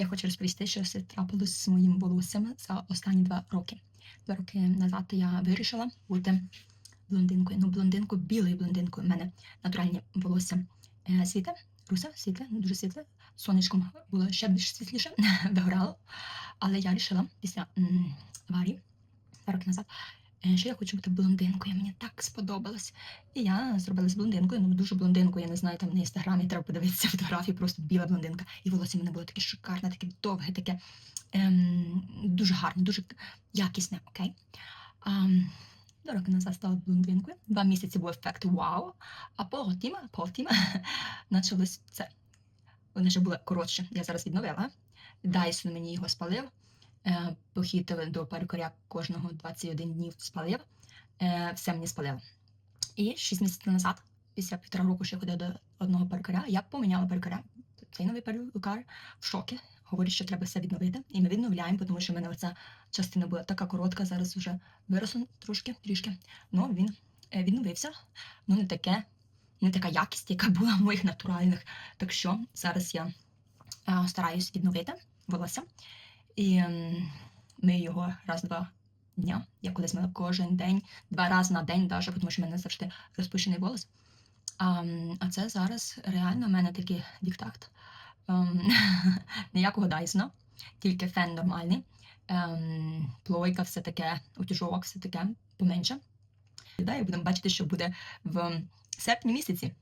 Я хочу розповісти, що все трапилось з моїм волоссям за останні два роки. Два роки назад я вирішила бути блондинкою. Ну, блондинку, білою блондинкою. У мене натуральні волосся е, світле, русе, світле, не дуже світле. Сонечком було ще більш світліше, вигорало. Але я вирішила після аварії два роки назад, що я хочу бути блондинкою. Мені так сподобалось. І я зробила з блондинкою, ну дуже блондинкою, я не знаю, там на інстаграмі треба подивитися фотографії, просто біла блондинка. І волосся в мене було таке шикарне, таке довге, таке ем, дуже гарне, дуже якісне, окей. Ам, Два роки назад стала блондинкою. Два місяці був ефект вау. А потім, потім почалось це. Вони вже були коротше. Я зараз відновила. Дайсон мені його спалив. Е, Похід до перукаря кожного 21 днів спалив. Е, Все мені спалило. І 6 місяців назад, після півтора року, що я ходила до одного перукаря, я поміняла перукаря. Цей новий перукар в шокі. Говорить, що треба все відновити. І ми відновляємо, тому що в мене оця частина була така коротка, зараз вже виросло трошки, трішки. Ну, він е, відновився. Ну, не таке, не така якість, яка була в моїх натуральних. Так що зараз я стараюсь відновити волосся. І ем, мию його раз-два дня. Я колись мила кожен день, два рази на день, навіть, тому що в мене завжди розпущений волос. А, а це зараз реально в мене такий диктакт. Ем, ніякого Дайсона, тільки фен нормальний. Ем, плойка, все таке, утюжок, все таке поменше. І будемо бачити, що буде в серпні місяці.